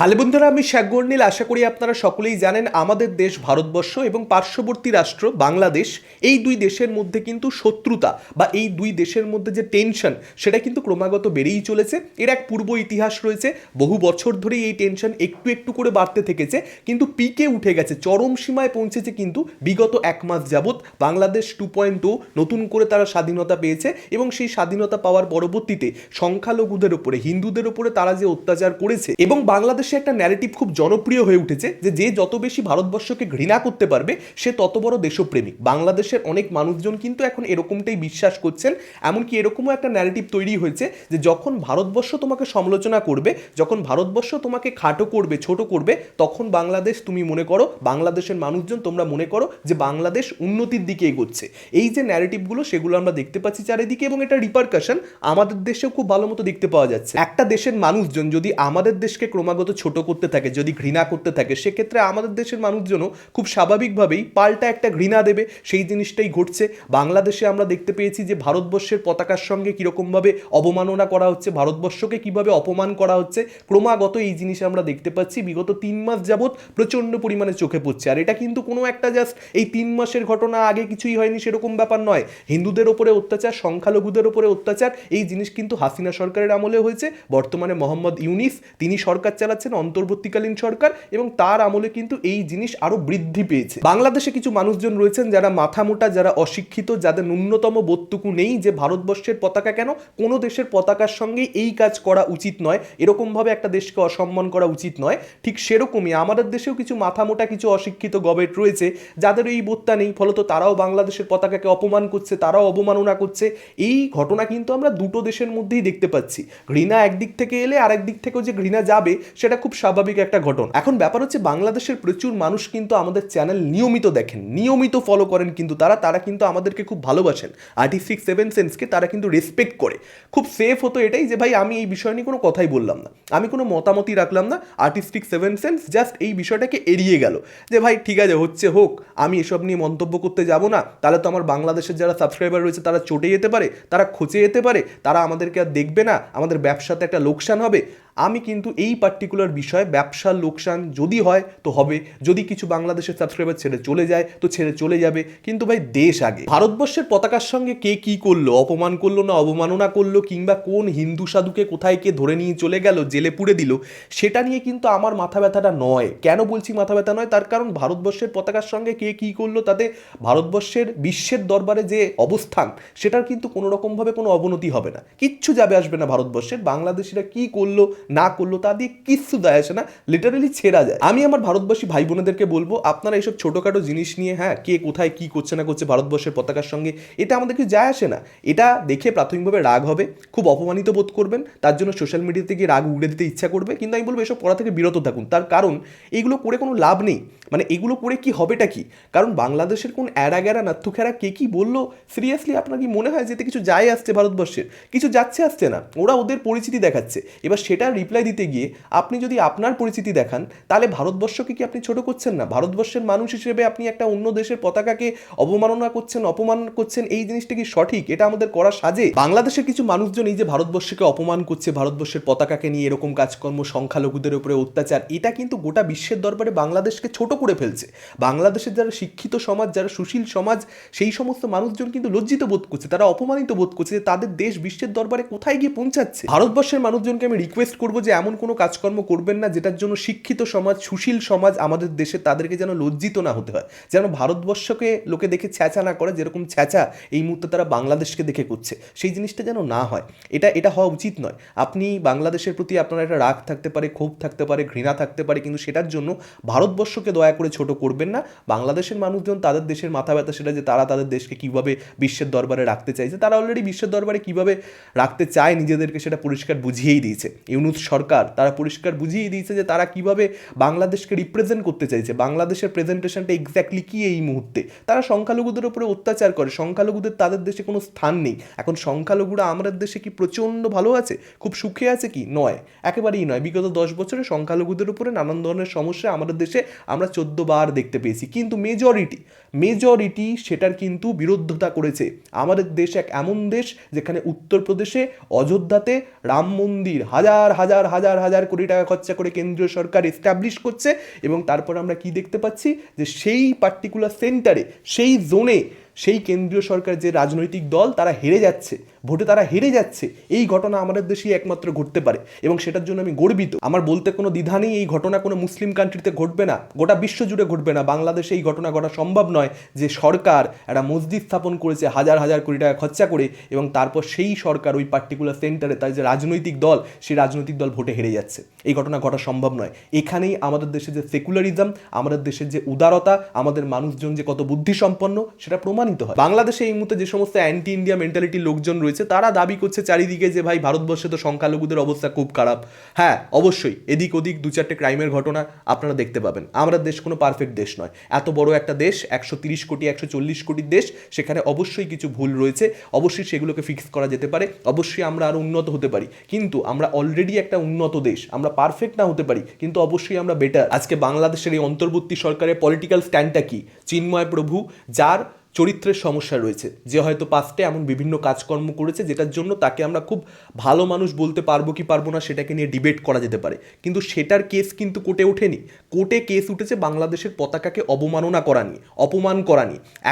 Hello বন্ধুরা, আমি শেখ গর্নিল। আশা করি আপনারা সকলেই জানেন, আমাদের দেশ ভারতবর্ষ এবং পার্শ্ববর্তী রাষ্ট্র বাংলাদেশ, এই দুই দেশের মধ্যে কিন্তু শত্রুতা বা এই দুই দেশের মধ্যে যে টেনশন সেটা কিন্তু ক্রমাগত বেড়েই চলেছে। এর এক পূর্ব ইতিহাস রয়েছে, বহু বছর ধরেই এই টেনশন একটু একটু করে বাড়তে থেকেছে, কিন্তু পিকে উঠে গেছে, চরম সীমায় পৌঁছেছে কিন্তু বিগত এক মাস যাবৎ। বাংলাদেশ টু পয়েন্ট টু নতুন করে তারা স্বাধীনতা পেয়েছে এবং সেই স্বাধীনতা পাওয়ার পরবর্তীতে সংখ্যালঘুদের উপরে, হিন্দুদের উপরে তারা যে অত্যাচার করেছে এবং বাংলাদেশে একটা ন্যারেটিভ খুব জনপ্রিয় হয়ে উঠেছে যে যে যত বেশি ভারতবর্ষকে ঘৃণা করতে পারবে, সে তত বড় দেশপ্রেমিক। বাংলাদেশের অনেক মানুষজন কিন্তু এখন এরকমটাই বিশ্বাস করছেন, এমনকি এরকমও একটা ন্যারেটিভ তৈরি হয়েছে যে যখন ভারতবর্ষ তোমাকে সমালোচনা করবে, যখন ভারতবর্ষ তোমাকে খাটো করবে, ছোট করবে, তখন বাংলাদেশ তুমি মনে করো, বাংলাদেশের মানুষজন তোমরা মনে করো যে বাংলাদেশ উন্নতির দিকে এগোচ্ছে। এই যে ন্যারেটিভগুলো সেগুলো আমরা দেখতে পাচ্ছি চারিদিকে এবং এটা রিপারকাশন আমাদের দেশেও খুব ভালো মতো দেখতে পাওয়া যাচ্ছে। একটা দেশের মানুষজন যদি আমাদের দেশকে ক্রমাগত ছোট করতে থাকে, যদি ঘৃণা করতে থাকে, সেক্ষেত্রে আমাদের দেশের মানুষজনও খুব স্বাভাবিকভাবেই পাল্টা একটা ঘৃণা দেবে। সেই জিনিসটাই ঘটছে। বাংলাদেশে আমরা দেখতে পেয়েছি যে ভারতবর্ষের পতাকার সঙ্গে কীরকমভাবে অবমাননা করা হচ্ছে, ভারতবর্ষকে কীভাবে অপমান করা হচ্ছে, ক্রমাগত এই জিনিস আমরা দেখতে পাচ্ছি। বিগত তিন মাস যাবৎ প্রচণ্ড পরিমাণে চোখে পড়ছে। আর এটা কিন্তু কোনো একটা জাস্ট এই তিন মাসের ঘটনা আগে কিছুই হয়নি, সেরকম ব্যাপার নয়। হিন্দুদের ওপরে অত্যাচার, সংখ্যালঘুদের ওপরে অত্যাচার, এই জিনিস কিন্তু হাসিনা সরকারের আমলে হয়েছে। বর্তমানে মোহাম্মদ ইউনিস, তিনি সরকার চালাচ্ছেন অন্তর্বর্তীকালীন সরকার এবং তার আমলে কিন্তু এই জিনিস আরও বৃদ্ধি পেয়েছে। বাংলাদেশে কিছু মানুষজন রয়েছেন যারা মাথা মোটা, যারা অশিক্ষিত, যাদের ন্যূনতম বোধটুকু নেই যে ভারতবর্ষের পতাকা কেন? কোনো দেশের পতাকার সঙ্গে এই কাজ করা উচিত নয়, এরকমভাবে একটা দেশকে অসম্মান করা উচিত নয়। ঠিক সেরকমই আমাদের দেশেও কিছু মাথা মোটা, কিছু অশিক্ষিত গবেট রয়েছে, যাদের এই বোধটা নেই, ফলত তারাও বাংলাদেশের পতাকাকে অপমান করছে, তারাও অবমাননা করছে। এই ঘটনা কিন্তু আমরা দুটো দেশের মধ্যেই দেখতে পাচ্ছি। ঘৃণা একদিক থেকে এলে আরেক দিক থেকেও যে ঘৃণা যাবে, সেটা খুব স্বাভাবিক একটা ঘটনা। এখন ব্যাপার হচ্ছে বাংলাদেশের প্রচুর মানুষ কিন্তু আমাদের চ্যানেল নিয়মিত দেখেন, নিয়মিত ফলো করেন কিন্তু তারা তারা কিন্তু আমাদেরকে খুব ভালোবাসেন। আর্টি সিক্স সেভেন সেন্সকে তারা কিন্তু রেসপেক্ট করে। খুব সেফ হতো এটাই যে, ভাই, আমি এই বিষয় নিয়ে কোনো কথাই বললাম না। আমি কোনো মতামতই রাখলাম না। আর্টিস্টিক সেভেন সেন্স জাস্ট এই বিষয়টাকে এড়িয়ে গেল। যে, ভাই, ঠিক আছে, হচ্ছে হোক, আমি এসব নিয়ে মন্তব্য করতে যাব না। তাহলে তো আমার বাংলাদেশের যারা সাবস্ক্রাইবার রয়েছে, তারা চটে যেতে পারে, তারা খচে যেতে পারে। তারা আমাদেরকে আর দেখবে না। আমাদের ব্যবসাতে একটা লোকসান হবে। আমি কিন্তু এই পার্টিকুলার বিষয়ে ব্যবসার লোকসান যদি হয় তো হবে। যদি কিছু বাংলাদেশের সাবস্ক্রাইবার ছেড়ে চলে যায় তো ছেড়ে চলে যাবে। কিন্তু ভাই, দেশ আগে। ভারতবর্ষের পতাকার সঙ্গে কে কি করল? অপমান করল না, অবমাননা করল, কিংবা কোন হিন্দু সাধুকে কোথায় কে ধরে নিয়ে চলে গেল, জেলে পুড়ে দিল, সেটা নিয়ে কিন্তু আমার মাথা ব্যথাটা নয়। কেন বলছি মাথা ব্যথা নয়? তার কারণ ভারতবর্ষের পতাকার সঙ্গে কে কি করল, তাতে ভারতবর্ষের বিশ্বের দরবারে যে অবস্থান, সেটার কিন্তু কোনো রকমভাবে কোনো অবনতি হবে না। কিচ্ছু যাবে আসবে না ভারতবর্ষের বাংলাদেশিরা কি করল না করল তা দিয়ে কিচ্ছু দেয় আসে না লিটারালি ছেড়া যায়। আমি আমার ভারতবাসী ভাই বোনেদেরকে বলব, আপনারা এইসব ছোটোখাটো জিনিস নিয়ে হ্যাঁ কে কোথায় কি করছে না করছে ভারতবর্ষের পতাকার সঙ্গে, এটা আমাদেরকে যায় আসে না। এটা দেখে প্রাথমিকভাবে রাগ হবে, খুব অপমানিত বোধ করবেন, তার জন্য সোশ্যাল মিডিয়াতে গিয়ে রাগ উড়ে দিতে ইচ্ছা করবে, কিন্তু আমি বলব এসব পড়া থেকে বিরত থাকুন। তার কারণ, এগুলো করে কোনো লাভ নেই। মানে এগুলো করে কি হবেটা কি? কারণ বাংলাদেশের কোন অ্যারা গ্যারা নাত্থু খেরা কে কি বলল? সিরিয়াসলি আপনার কি মনে হয় যেতে কিছু যায় আসছে ভারতবর্ষের? কিছু যাচ্ছে আসছে না। ওরা ওদের পরিচিতি দেখাচ্ছে। এবার সেটা রিপ্লাই দিতে গিয়ে আপনি যদি আপনার পরিচিতি দেখান, তাহলে ভারতবর্ষকে কি আপনি ছোট করছেন না? ভারতবর্ষের মানুষ হিসেবে আপনি একটা অন্য দেশের পতাকাকে অবমাননা করছেন, অপমান করছেন, এই জিনিসটা কি সঠিক? এটা আমাদের করা সাজে? বাংলাদেশের কিছু মানুষজন এই যে ভারতবর্ষকে অপমান করছে, ভারতবর্ষের পতাকাকে নিয়ে এরকম কাজকর্ম, সংখ্যালঘুদের উপরে অত্যাচার, এটা কিন্তু গোটা বিশ্বের দরবারে বাংলাদেশকে ছোট করে ফেলছে। বাংলাদেশের যারা শিক্ষিত সমাজ, যারা সুশীল সমাজ, সেই সমস্ত মানুষজন কিন্তু লজ্জিত বোধ করছে, তারা অপমানিত বোধ করছে তাদের দেশ বিশ্বের দরবারে কোথায় গিয়ে পৌঁছাচ্ছে? ভারতবর্ষের মানুষজনকে আমি রিকোয়েস্ট করব যে এমন কোনো কাজকর্ম করবেন না যেটার জন্য শিক্ষিত সমাজ, সুশীল সমাজ আমাদের দেশে তাদেরকে যেন লজ্জিত না হতে হয়। যেন ভারতবর্ষকে লোকে দেখে ছ্যাঁচা না করে যেরকম ছ্যাঁচা এই মুহূর্তে তারা বাংলাদেশকে দেখে করছে। সেই জিনিসটা যেন না হয়। এটা এটা হওয়া উচিত নয়। আপনি বাংলাদেশের প্রতি আপনার একটা রাগ থাকতে পারে, ক্ষোভ থাকতে পারে, ঘৃণা থাকতে পারে, কিন্তু সেটার জন্য ভারতবর্ষকে দয়া করে ছোট করবেন না। বাংলাদেশের মানুষজন তাদের দেশের মাথা ব্যথা সেটা যে তারা তাদের দেশকে কীভাবে বিশ্বের দরবারে রাখতে চাইছে, তারা অলরেডি বিশ্বের দরবারে কীভাবে রাখতে চায়, নিজেদেরকে সেটা পরিষ্কার বুঝিয়েই দিয়েছে। ইউনুস সরকার, তারা পরিষ্কার বুঝিয়ে দিয়েছে যে তারা কীভাবে বাংলাদেশকে রিপ্রেজেন্ট করতে চাইছে। বাংলাদেশের প্রেজেন্টেশনটা এক্স্যাক্টলি কি এই মুহূর্তে? তারা সংখ্যালঘুদের উপরে অত্যাচার করে। সংখ্যালঘুদের তাদের দেশে কোনো স্থান নেই। এখন সংখ্যালঘুরা আমাদের দেশে কি প্রচণ্ড ভালো আছে? খুব সুখে আছে কি? নয়। একেবারেই নয়। বিগত দশ বছরে সংখ্যালঘুদের উপরে নানান ধরনের সমস্যা আমাদের দেশে আমরা চোদ্দ বার দেখতে পেয়েছি। কিন্তু মেজরিটি মেজরিটি সেটার কিন্তু বিরোধিতা করেছে। আমাদের দেশ এক এমন দেশ যেখানে উত্তরপ্রদেশে, অযোধ্যাতে রাম মন্দির, হাজার হাজার হাজার হাজার কোটি টাকা খরচা করে কেন্দ্রীয় সরকার এস্টাবলিশ করছে এবং তারপর আমরা কি দেখতে পাচ্ছি? যে সেই পার্টিকুলার সেন্টারে সেই জোনে সেই কেন্দ্রীয় সরকার যে রাজনৈতিক দল, তারা হেরে যাচ্ছে। ভোটে তারা হেরে যাচ্ছে। এই ঘটনা আমাদের দেশেই একমাত্র ঘটতে পারে এবং সেটার জন্য আমি গর্বিত। আমার বলতে কোনো দ্বিধা নেই, এই ঘটনা কোনো মুসলিম কান্ট্রিতে ঘটবে না। গোটা বিশ্ব জুড়ে ঘটবে না। বাংলাদেশে এই ঘটনা ঘটা সম্ভব নয় যে সরকার একটা মসজিদ স্থাপন করেছে হাজার হাজার কোটি টাকা খরচা করে এবং তারপর সেই সরকার ওই পার্টিকুলার সেন্টারে তার যে রাজনৈতিক দল, সেই রাজনৈতিক দল ভোটে হেরে যাচ্ছে। এই ঘটনা ঘটা সম্ভব নয়। এখানেই আমাদের দেশে যে সেকুলারিজম আমাদের দেশের যে উদারতা, আমাদের মানুষজন যে কত বুদ্ধিসম্পন্ন, সেটা প্রমাণিত হয়। বাংলাদেশে এই মুহূর্তে যে সমস্ত অ্যান্টি ইন্ডিয়া মেন্টালিটির লোকজন রয়েছে তারা দাবি করছে চারিদিকে যে ভাই ভারতবর্ষে তো সংখ্যালঘুদের অবস্থা খুব খারাপ। হ্যাঁ অবশ্যই, এদিক ওদিক দু চারটে ক্রাইমের ঘটনা আপনারা দেখতে পাবেন। আমরা দেশ কোনো পারফেক্ট দেশ নয়। এত বড় একটা দেশ, একশো তিরিশ কোটি, একশো চল্লিশ কোটির দেশ, সেখানে অবশ্যই কিছু ভুল রয়েছে। অবশ্যই সেগুলোকে ফিক্স করা যেতে পারে। অবশ্যই আমরা আরও উন্নত হতে পারি। কিন্তু আমরা অলরেডি একটা উন্নত দেশ, আমরা পারফেক্ট না হতে পারি, কিন্তু অবশ্যই আমরা বেটার আজকে বাংলাদেশের এই অন্তর্বর্তী সরকারের পলিটিক্যাল স্ট্যান্ডটা কি? চিন্ময় প্রভু, যার চরিত্রের সমস্যা রয়েছে। যে হয়তো পাস্টে এমন বিভিন্ন কাজকর্ম করেছে, যেটার জন্য তাকে আমরা খুব ভালো মানুষ বলতে পারব কি পারব না সেটাকে নিয়ে ডিবেট করা যেতে পারে। কিন্তু সেটার কেস কিন্তু কোর্টে ওঠেনি। কোর্টে কেস উঠেছে বাংলাদেশের পতাকাকে অবমাননা করা নিয়ে, অপমান করা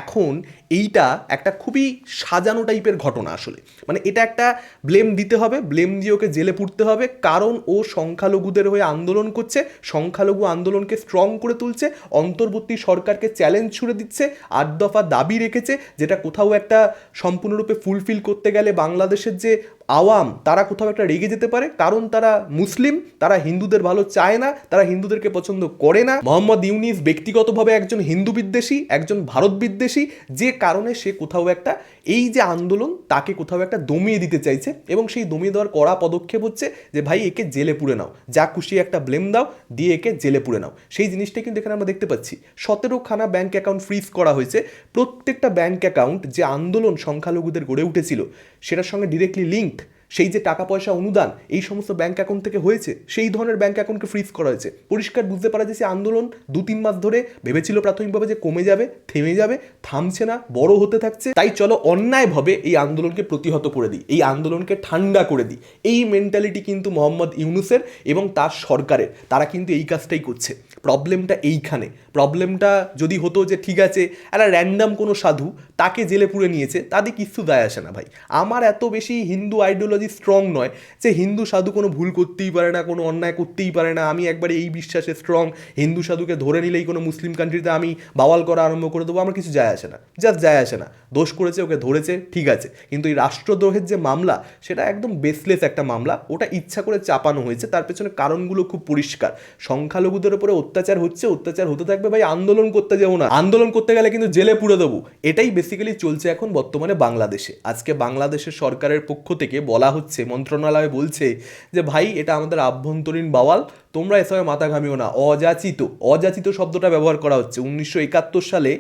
এখন এইটা একটা খুবই সাজানো টাইপের ঘটনা আসলে। মানে এটা একটা ব্লেম দিতে হবে ব্লেম দিয়ে ওকে জেলে পুড়তে হবে। কারণ ও সংখ্যালঘুদের হয়ে আন্দোলন করছে, সংখ্যালঘু আন্দোলনকে স্ট্রং করে তুলছে, অন্তর্বর্তী সরকারকে চ্যালেঞ্জ ছুড়ে দিচ্ছে, আট দফা দাবি রেখেছে যেটা কোথাও একটা সম্পূর্ণরূপে ফুলফিল করতে গেলে বাংলাদেশের যে আওয়াম, তারা কোথাও একটা রেগে যেতে পারে, কারণ তারা মুসলিম, তারা হিন্দুদের ভালো চায় না, তারা হিন্দুদেরকে পছন্দ করে না। মোহাম্মদ ইউনিস ব্যক্তিগতভাবে একজন হিন্দু বিদ্বেষী, একজন ভারত বিদ্বেষী, যে কারণে সে কোথাও একটা, এই যে আন্দোলন, তাকে কোথাও একটা দমিয়ে দিতে চাইছে, এবং সেই দমিয়ে দেওয়ার কড়া পদক্ষেপ হচ্ছে যে, ভাই, একে জেলে পুড়ে নাও, যা খুশি একটা ব্লেম দাও, দিয়ে একে জেলে পুড়ে নাও। সেই জিনিসটা কিন্তু এখানে আমরা দেখতে পাচ্ছি। সতেরো খানা ব্যাঙ্ক অ্যাকাউন্ট ফ্রিজ করা হয়েছে। প্রত্যেকটা ব্যাঙ্ক অ্যাকাউন্ট যে আন্দোলন সংখ্যালঘুদের গড়ে উঠেছিল, সেটার সঙ্গে ডিরেক্টলি লিঙ্কড সেই যে টাকা পয়সা অনুদান, এই সমস্ত ব্যাঙ্ক অ্যাকাউন্ট থেকে হয়েছে, সেই ধরনের ব্যাঙ্ক অ্যাকাউন্টকে ফ্রিজ করা হয়েছে। পরিষ্কার বুঝতে পারা যাচ্ছে আন্দোলন দু তিন মাস ধরে ভেবেছিল প্রাথমিকভাবে যে কমে যাবে, থেমে যাবে, থামছে না, বড় হতে থাকছে। তাই চলো অন্যায়ভাবে এই আন্দোলনকে প্রতিহত করে দিই, এই আন্দোলনকে ঠান্ডা করে দিই। এই মেন্টালিটি কিন্তু মোহাম্মদ ইউনুসের এবং তার সরকারের, তারা কিন্তু এই কাজটাই করছে। প্রবলেমটা এইখানে। প্রবলেমটা যদি হতো যে ঠিক আছে, একটা র্যান্ডাম কোনো সাধু তাকে জেলে পুরে নিয়েছে, তাতে কিছু দায় আসে না ভাই। আমার এত বেশি হিন্দু আইডিওলজি স্ট্রং নয় যে হিন্দু সাধু কোনো ভুল করতেই পারে না, কোনো অন্যায় করতেই পারে না। আমি একবারে এই বিশ্বাসে স্ট্রং হিন্দু সাধুকে ধরে নিলেই কোনো মুসলিম কান্ট্রিতে আমি বাওয়াল করা আরম্ভ করে দেবো, আমার কিছু যায় আসে না। জাস্ট যায় আসে না। দোষ করেছে, ওকে ধরেছে, ঠিক আছে। কিন্তু এই রাষ্ট্রদ্রোহের যে মামলা, সেটা একদম বেসলেস একটা মামলা। ওটা ইচ্ছা করে চাপানো হয়েছে, তার পেছনে কারণগুলো খুব পরিষ্কার। সংখ্যালঘুদের উপরে অত্যাচার হচ্ছে, অত্যাচার হতে থাকবে ভাই, আন্দোলন করতে যাব না। আন্দোলন করতে গেলে কিন্তু জেলে পুরে দেবো। এটাই বেসিক্যালি চলছে এখন বর্তমানে বাংলাদেশে। আজকে বাংলাদেশের সরকারের পক্ষ থেকে বলা হচ্ছে, মন্ত্রণালয় বলছে যে, ভাই, এটা আমাদের আভ্যন্তরীণ বাওয়াল, তোমরা এসবে মাথা ঘামিও না। অযাচিত অযাচিত শব্দটা ব্যবহার করা হচ্ছে। উনিশশো একাত্তর সালে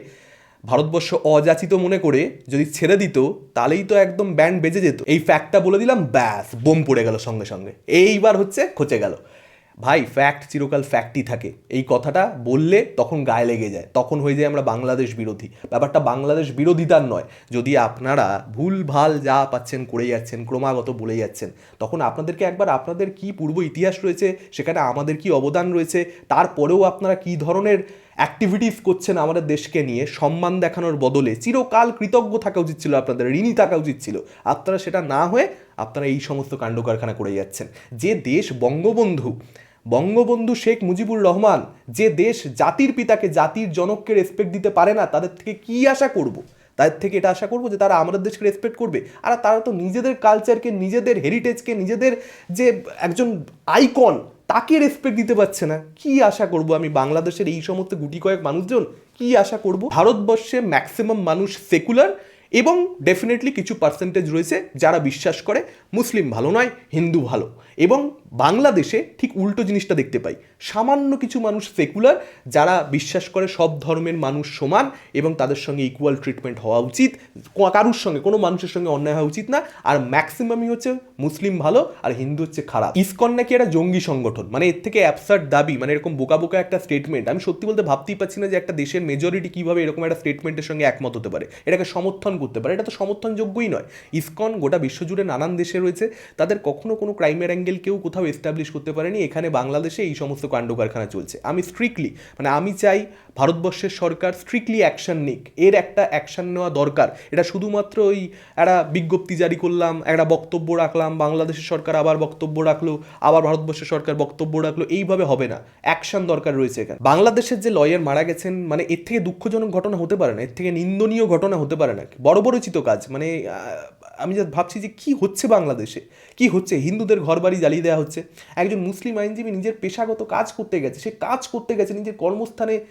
ভারতবর্ষ অযাচিত মনে করে যদি ছেড়ে দিত, তাহলেই তো একদম ব্যান্ড বেজে যেত। এই ফ্যাক্টটা বলে দিলাম, ব্যাস, বোম পড়ে গেল সঙ্গে সঙ্গে। এইবার হচ্ছে খচে গেল। ভাই ফ্যাক্ট চিরকাল ফ্যাক্টই থাকে। এই কথাটা বললে তখন গায়ে লেগে যায়। তখন হয়ে যায় আমরা বাংলাদেশ বিরোধী। ব্যাপারটা বাংলাদেশ বিরোধিতার নয়। যদি আপনারা ভুল, ভালো যা পাচ্ছেন, করে যাচ্ছেন, ক্রমাগত বলে যাচ্ছেন, তখন আপনাদেরকে একবার আপনাদের কি পূর্ব ইতিহাস রয়েছে, সেখানে আমাদের কি অবদান রয়েছে, তারপরেও আপনারা কি ধরনের অ্যাক্টিভিটিস করছেন আমাদের দেশকে নিয়ে, সম্মান দেখানোর বদলে, চিরকাল কৃতজ্ঞ থাকা উচিত ছিল আপনাদের, ঋণী থাকা উচিত ছিল। আপনারা সেটা না হয়ে আপনারা এই সমস্ত কাণ্ড কারখানা করে যাচ্ছেন। যে দেশ বঙ্গবন্ধু বঙ্গবন্ধু শেখ মুজিবুর রহমান যে দেশ জাতির পিতাকে জাতির জনককে রেসপেক্ট দিতে পারে না, তাদের থেকে কি আশা করব? তাদের থেকে এটা আশা করব যে তারা আমাদের দেশকে রেসপেক্ট করবে। আর তারা তো নিজেদের কালচারকে নিজেদের হেরিটেজকে নিজেদের যে একজন আইকন তাকে রেসপেক্ট দিতে পারছে না। কি আশা করব আমি বাংলাদেশের এই সমস্ত গুটি কয়েক মানুষজন? কি আশা করব? ভারতবর্ষে ম্যাক্সিমাম মানুষ সেকুলার এবং ডেফিনেটলি কিছু পার্সেন্টেজ রয়েছে যারা বিশ্বাস করে, মুসলিম ভালো নয়, হিন্দু ভালো। এবং বাংলাদেশে ঠিক উল্টো জিনিসটা দেখতে পাই। সামান্য কিছু মানুষ সেকুলার যারা বিশ্বাস করে সব ধর্মের মানুষ সমান এবং তাদের সঙ্গে ইকুয়াল ট্রিটমেন্ট হওয়া উচিত। কারুর সঙ্গে, কোনো মানুষের সঙ্গে অন্যায় হওয়া উচিত না। আর ম্যাক্সিমামই হচ্ছে মুসলিম ভালো, আর হিন্দু হচ্ছে খারাপ। ইসকন নাকি একটা জঙ্গি সংগঠন মানে এর থেকে অ্যাবসার্ড দাবি মানে এরকম বোকা বোকা একটা স্টেটমেন্ট আমি সত্যি বলতে ভাবতেই পারছি না যে একটা দেশের মেজরিটি কীভাবে এরকম একটা স্টেটমেন্টের সঙ্গে একমত হতে পারে। এটাকে সমর্থন করতে পারে। এটা তো সমর্থনযোগ্যই নয়। ইসকন গোটা বিশ্বজুড়ে নানান দেশে রয়েছে। তাদের কখনো কোনো ক্রাইমের অ্যাঙ্গেল কেউ কোথাও কোথাও এস্টাবলিশ করতে পারেনি, এখানে বাংলাদেশে এই সমস্ত কাণ্ড কারখানা চলছে। আমি স্ট্রিক্টলি মানে আমি চাই ভারতবর্ষের সরকার স্ট্রিক্টলি অ্যাকশন নিক। এর একটা অ্যাকশন নেওয়া দরকার। এটা শুধুমাত্র ওই একটা বিজ্ঞপ্তি জারি করলাম, একটা বক্তব্য রাখলাম, বাংলাদেশের সরকার আবার বক্তব্য রাখল, আবার ভারতবর্ষের সরকার বক্তব্য রাখল, এইভাবে হবে না। অ্যাকশন দরকার রয়েছে এখানে। বাংলাদেশের যে লয়ার মারা গেছেন মানে এর থেকে দুঃখজনক ঘটনা হতে পারে না, এর থেকে নিন্দনীয় ঘটনা হতে পারে না। বড় বড়চিত কাজ মানে আমি যা ভাবছি যে কি হচ্ছে বাংলাদেশে? কি হচ্ছে? হিন্দুদের ঘর বাড়ি জ্বালিয়ে দেওয়া হচ্ছে। একজন মুসলিম আইনজীবী নিজের পেশাগত কাজ করতে গেছে, সে কাজ করতে গেছে, নিজের কর্মস্থানে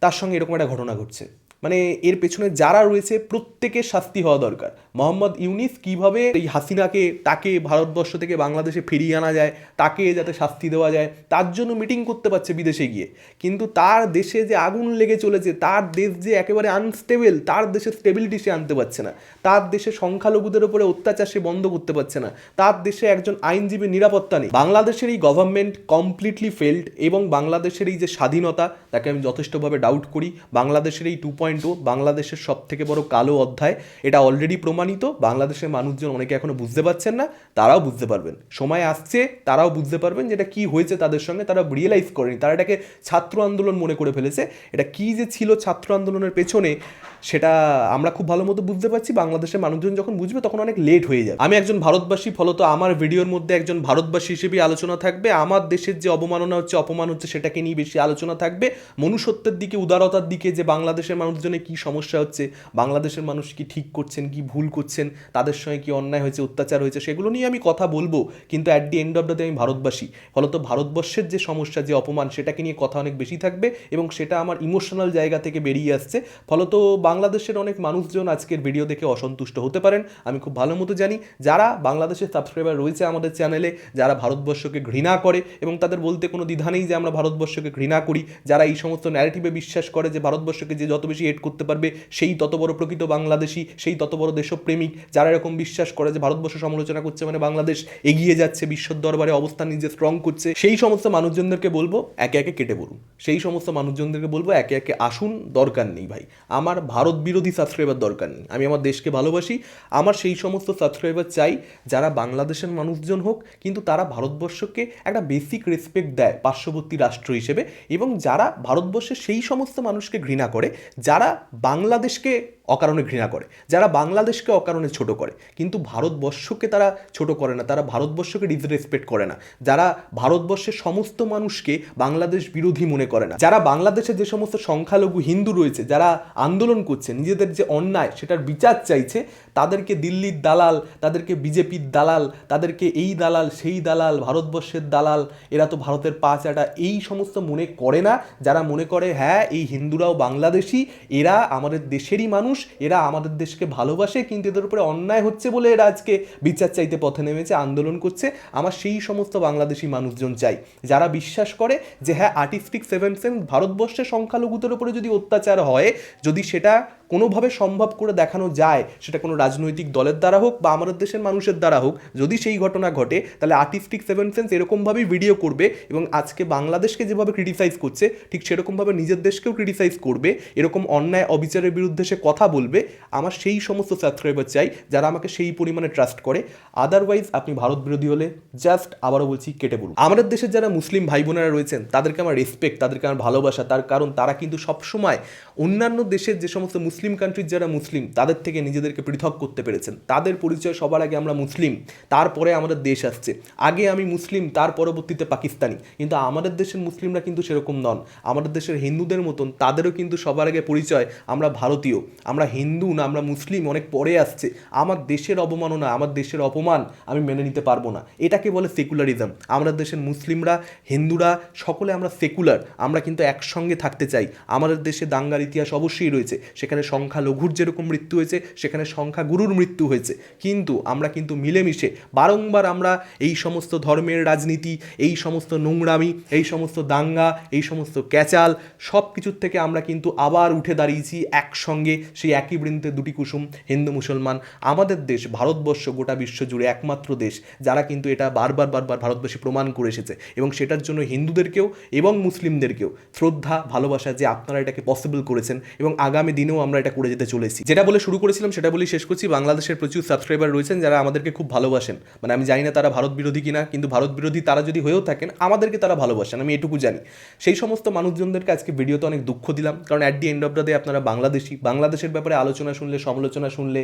তার সঙ্গে এরকম একটা ঘটনা ঘটছে। মানে এর পেছনে যারা রয়েছে প্রত্যেকের শাস্তি হওয়া দরকার। মোহাম্মদ ইউনিস কীভাবে এই হাসিনাকে, তাকে ভারতবর্ষ থেকে বাংলাদেশে ফিরিয়ে আনা যায়, তাকে যাতে শাস্তি দেওয়া যায়, তার জন্য মিটিং করতে পারছে বিদেশে গিয়ে। কিন্তু তার দেশে যে আগুন লেগে চলেছে, তার দেশ যে একেবারে আনস্টেবল তার দেশে স্টেবিলিটি সে আনতে পারছে না। তার দেশে সংখ্যালঘুদের উপরে অত্যাচার সে বন্ধ করতে পারছে না। তার দেশে একজন আইনজীবীর নিরাপত্তা নেই। বাংলাদেশের এই গভর্নমেন্ট কমপ্লিটলি ফেল্ড এবং বাংলাদেশের এই যে স্বাধীনতা, তাকে আমি যথেষ্টভাবে ডাউট করি। বাংলাদেশের এই টু পয়েন্ট বাংলাদেশের সব থেকে বড় কালো অধ্যায়। এটা অলরেডি প্রমাণিত, বাংলাদেশের মানুষজন অনেকে এখনও বুঝতে পারছেন না, তারাও বুঝতে পারবেন। সময় আসছে, তারাও বুঝতে পারবেন যে এটা কি হয়েছে তাদের সঙ্গে, তারা রিয়েলাইজ করেনি, তারা এটাকে ছাত্র আন্দোলন মনে করে ফেলেছে। এটা কি যে ছিল ছাত্র আন্দোলনের পেছনে, সেটা আমরা খুব ভালো মতো বুঝতে পারছি। বাংলাদেশের মানুষজন যখন বুঝবে, তখন অনেক লেট হয়ে যাবে। আমি একজন ভারতবাসী, ফলত আমার ভিডিওর মধ্যে একজন ভারতবাসী হিসেবে আলোচনা থাকবে। আমার দেশের যে অবমাননা হচ্ছে, অপমান হচ্ছে, সেটাকে নিয়ে বেশি আলোচনা থাকবে। মনুষ্যত্বের দিকে, উদারতার দিকে যে বাংলাদেশের মানুষজনের কি সমস্যা হচ্ছে? বাংলাদেশের মানুষ কি ঠিক করছেন, কি ভুল করছেন? তাদের সঙ্গে কি অন্যায় হয়েছে, অত্যাচার হয়েছে? সেগুলো নিয়ে আমি কথা বলব। কিন্তু at the end of the day আমি ভারতবাসী। ফলত ভারতবর্ষের যে সমস্যা, যে অপমান, সেটাকে নিয়ে কথা অনেক বেশি থাকবে এবং সেটা আমার ইমোশনাল জায়গা থেকে বেরিয়ে আসছে। ফলত বাংলাদেশের অনেক মানুষজন আজকের ভিডিও দেখে অসন্তুষ্ট হতে পারেন। আমি খুব ভালো মতো জানি। যারা বাংলাদেশের সাবস্ক্রাইবার রয়েছে আমাদের চ্যানেলে যারা ভারতবর্ষকে ঘৃণা করে এবং তাদের বলতে কোনো দ্বিধা নেই যে আমরা ভারতবর্ষকে ঘৃণা করি। যারা এই সমস্ত ন্যারেটিভে বিশ্বাস করে যে ভারতবর্ষকে যে যত বেশি এড করতে পারবে, সেই তত বড় প্রকৃত বাংলাদেশী সেই তত বড় দেশপ্রেমিক যারা এরকম বিশ্বাস করে যে ভারতবর্ষ সমালোচনা করছে মানে বাংলাদেশ এগিয়ে যাচ্ছে, বিশ্বর দরবারে অবস্থান নিজে স্ট্রং করছে, সেই সমস্ত মানুষজনদেরকে বলব একে একে কেটে পড়ুন। সেই সমস্ত মানুষজনদেরকে বলব একে একে আসুন, দরকার নেই ভাই। আমার ভারত বিরোধী সাবস্ক্রাইবার দরকার নেই। আমি আমার দেশকে ভালোবাসি, আমার সেই সমস্ত সাবস্ক্রাইবার চাই যারা বাংলাদেশের মানুষজন হোক, কিন্তু তারা ভারতবর্ষকে একটা বেসিক রেসপেক্ট দেয় পার্শ্ববর্তী রাষ্ট্র হিসেবে এবং যারা ভারতবর্ষের সেই সমস্ত মানুষকে ঘৃণা করে, যারা বাংলাদেশকে অকারণে ঘৃণা করে। যারা বাংলাদেশকে অকারণে ছোট করে, কিন্তু ভারতবর্ষকে তারা ছোট করে না, তারা ভারতবর্ষকে ডিসরেসপেক্ট করে না। যারা ভারতবর্ষের সমস্ত মানুষকে বাংলাদেশ বিরোধী মনে করে না। যারা বাংলাদেশে যে সমস্ত সংখ্যালঘু হিন্দু রয়েছে, যারা আন্দোলন করছে, নিজেদের যে অন্যায়, সেটার বিচার চাইছে, তাদেরকে দিল্লির দালাল, তাদেরকে বিজেপির দালাল, তাদেরকে এই দালাল, সেই দালাল, ভারতবর্ষের দালাল, এরা তো ভারতের পা চাটা, এই সমস্ত মনে করে না। যারা মনে করে হ্যাঁ এই হিন্দুরাও বাংলাদেশি, এরা আমাদের দেশেরই মানুষ এরা আমাদের দেশকে ভালোবাসে, কিন্তু এদের উপরে অন্যায় হচ্ছে বলে এরা আজকে বিচার চাইতে পথে নেমেছে, আন্দোলন করছে। আমার সেই সমস্ত বাংলাদেশি মানুষজন চাই, যারা বিশ্বাস করে যে হ্যাঁ আর্টিস্টিক সেভেন সেন্স ভারতবর্ষের সংখ্যালঘুদের উপরে যদি অত্যাচার হয়, যদি সেটা কোনোভাবে সম্ভব করে দেখানো যায় সেটা কোনো রাজনৈতিক দলের দ্বারা হোক বা আমাদের দেশের মানুষের দ্বারা হোক, যদি সেই ঘটনা ঘটে, তাহলে আর্টিস্টিক সেভেন সেন্স এরকমভাবেই ভিডিও করবে এবং আজকে বাংলাদেশকে যেভাবে ক্রিটিসাইজ করছে, ঠিক সেরকমভাবে নিজের দেশকেও ক্রিটিসাইজ করবে, এরকম অন্যায় অবিচারের বিরুদ্ধে সে কথা বলবে, আমার সেই সমস্ত সাবস্ক্রাইবার চাই যারা আমাকে সেই পরিমাণে ট্রাস্ট করে। আদারওয়াইজ আপনি ভারত বিরোধী হলে জাস্ট আবারও বলছি কেটে পড়ুন আমাদের দেশের যারা মুসলিম ভাই বোনেরা রয়েছেন, তাদেরকে আমার রেসপেক্ট তাদেরকে আমার ভালোবাসা, তার কারণ তারা কিন্তু সবসময় অন্যান্য দেশের যে সমস্ত মুসলিম কান্ট্রির যারা মুসলিম, তাদের থেকে নিজেদেরকে পৃথক করতে পেরেছেন। তাদের পরিচয় সবার আগে আমরা মুসলিম, তারপরে আমাদের দেশ আসছে। আগে আমি মুসলিম, তার পরবর্তীতে পাকিস্তানি। কিন্তু আমাদের দেশের মুসলিমরা কিন্তু সেরকম নন। আমাদের দেশের হিন্দুদের মতন, তাদেরও কিন্তু সবার আগে পরিচয় আমরা ভারতীয়। আমরা হিন্দু না, আমরা মুসলিম, অনেক পরে আসছে। আমার দেশের অবমাননা আমার দেশের অপমান আমি মেনে নিতে পারব না। এটাকে বলে সেকুলারিজম আমাদের দেশের মুসলিমরা, হিন্দুরা, সকলে আমরা সেকুলার আমরা কিন্তু একসঙ্গে থাকতে চাই। আমাদের দেশে দাঙ্গার ইতিহাস অবশ্যই রয়েছে। সেখানে সংখ্যালঘুর যেরকম মৃত্যু হয়েছে, সেখানে সংখ্যাগুরুর মৃত্যু হয়েছে। কিন্তু আমরা কিন্তু মিলেমিশে, বারংবার আমরা এই সমস্ত ধর্মের রাজনীতি, এই সমস্ত নোংরামি, এই সমস্ত দাঙ্গা, এই সমস্ত ক্যাচাল সব কিছুর থেকে আমরা কিন্তু আবার উঠে দাঁড়িয়েছি একসঙ্গে, সেই একই বৃন্তে দুটি কুসুম, হিন্দু, মুসলমান। আমাদের দেশ, ভারতবর্ষ, গোটা বিশ্ব জুড়ে একমাত্র দেশ, যারা কিন্তু এটা বারবার বারবার ভারতবাসী প্রমাণ করে এসেছে। এবং সেটার জন্য হিন্দুদেরকেও এবং মুসলিমদেরকেও শ্রদ্ধা, ভালোবাসা যে আপনারা এটাকে পসিবল করেছেন এবং আগামী দিনেও আমরা এটা করে যেতে চলেছি। যেটা বলে শুরু করেছিলাম, সেটা বলে শেষ করছি। বাংলাদেশের প্রচুর সাবস্ক্রাইবার রয়েছেন যারা আমাদেরকে খুব ভালোবাসেন। মানে আমি জানি না তারা ভারত বিরোধী কিনা, কিন্তু ভারত বিরোধী তারা যদি হয়েও থাকেন, আমাদেরকে তারা ভালোবাসেন, আমি এটুকু জানি। সেই সমস্ত মানুষজনদেরকে আজকে ভিডিওতে অনেক দুঃখ দিলাম, কারণ at the end of the day আপনারা বাংলাদেশি। বাংলাদেশের ব্যাপারে আলোচনা শুনলে, সমালোচনা শুনলে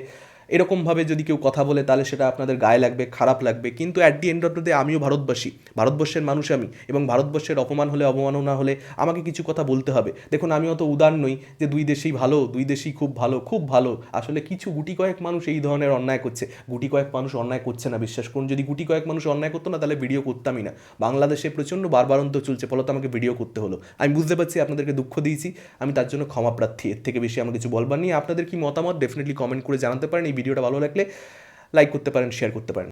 এরকমভাবে যদি কেউ কথা বলে, তাহলে সেটা আপনাদের গায়ে লাগবে, খারাপ লাগবে। কিন্তু at the end of the day আমিও ভারতবাসী। ভারতবর্ষের মানুষ আমি এবং ভারতবর্ষের অপমান হলে অবমাননা হলে আমাকে কিছু কথা বলতে হবে। দেখুন, আমি অত উদার নই যে দুই দেশেই ভালো, দুই দেশেই খুব ভালো খুব ভালো। আসলে কিছু গুটি কয়েক মানুষ এই ধরনের অন্যায় করছে। গুটি কয়েক মানুষ অন্যায় করছে না, বিশ্বাস করুন। যদি গুটি কয়েক মানুষ অন্যায় করতো না, তাহলে ভিডিও করতামই না। বাংলাদেশে প্রচণ্ড বারবারন্ত চলছে, ফলত আমাকে ভিডিও করতে হলো। আমি বুঝতে পারছি, আপনাদেরকে দুঃখ দিয়েছি। আমি তার জন্য ক্ষমা প্রার্থী এর থেকে বেশি আমার কিছু বলবার নিয়ে আপনাদের কি মতামত? ডেফিনেটলি কমেন্ট করে জানাতে পারেন। এই ভিডিওটা ভালো লাগলে লাইক করতে পারেন শেয়ার করতে পারেন।